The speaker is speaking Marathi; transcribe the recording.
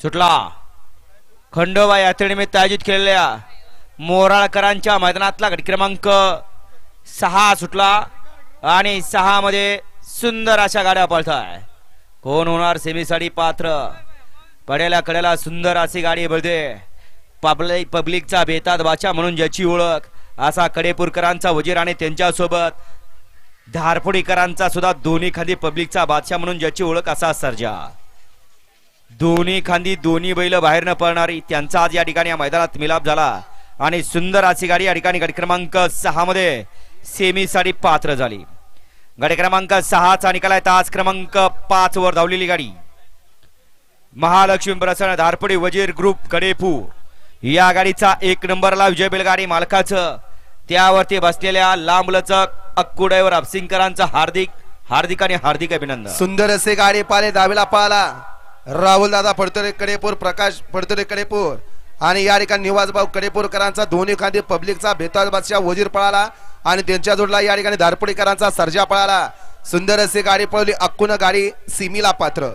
सुटला. खंडोबा यात्रेनिमित्त आयोजित केलेल्या मोराळकरांच्या मैदानातला गट क्रमांक सहा सुटला आणि सहा मध्ये सुंदर अशा गाड्या पळताय. कोण होणार सेमीसाठी पात्र? कडेला कडेला सुंदर अशी गाडी बळते पब्लिक पब्लिकचा बेतात वाचा म्हणून ज्याची ओळख असा कडेपूरकरांचा वजीर आणि त्यांच्यासोबत धारपुडीकरांचा सुद्धा दोन्ही खाली पब्लिकचा बादशाह म्हणून ज्याची ओळख असा सर्जा. दोन्ही खांदी दोन्ही बैल बाहेर न पडणारी त्यांचा आज या ठिकाणी या मैदानात मिलाप झाला. आणि सुंदर अशी गाडी या ठिकाणी गाडी क्रमांक सहा मध्ये सेमीसाठी पात्र झाली. गाडी क्रमांक सहाचा निकाल आहे. तास क्रमांक पाच वर धावलेली गाडी. महालक्ष्मी प्रसन्न धारपडी वजीर ग्रुप कडेपू. या गाडीचा एक नंबरला विजय बैलगाडी मालकाचं. त्यावरती बसलेल्या लांबलचक अक्कुड्यावर अपसिंगकरांचं हार्दिक हार्दिक आणि हार्दिक अभिनंदन. सुंदर असे गाडी पाले दावेला पाला. राहुल दादा फडतरे कडेपूर प्रकाश फडतरे कडेपूर. आणि या ठिकाणी निवासभाऊ कडेपूरकरांचा दोन्ही खांदी पब्लिकचा बेताज बादशाह वजीर पळाला. आणि त्यांच्या जोडला या ठिकाणी धारपुडीकरांचा सर्जा पळाला. सुंदर असे गाडी पळवली अक्कून गाडी सिमीला पात्र.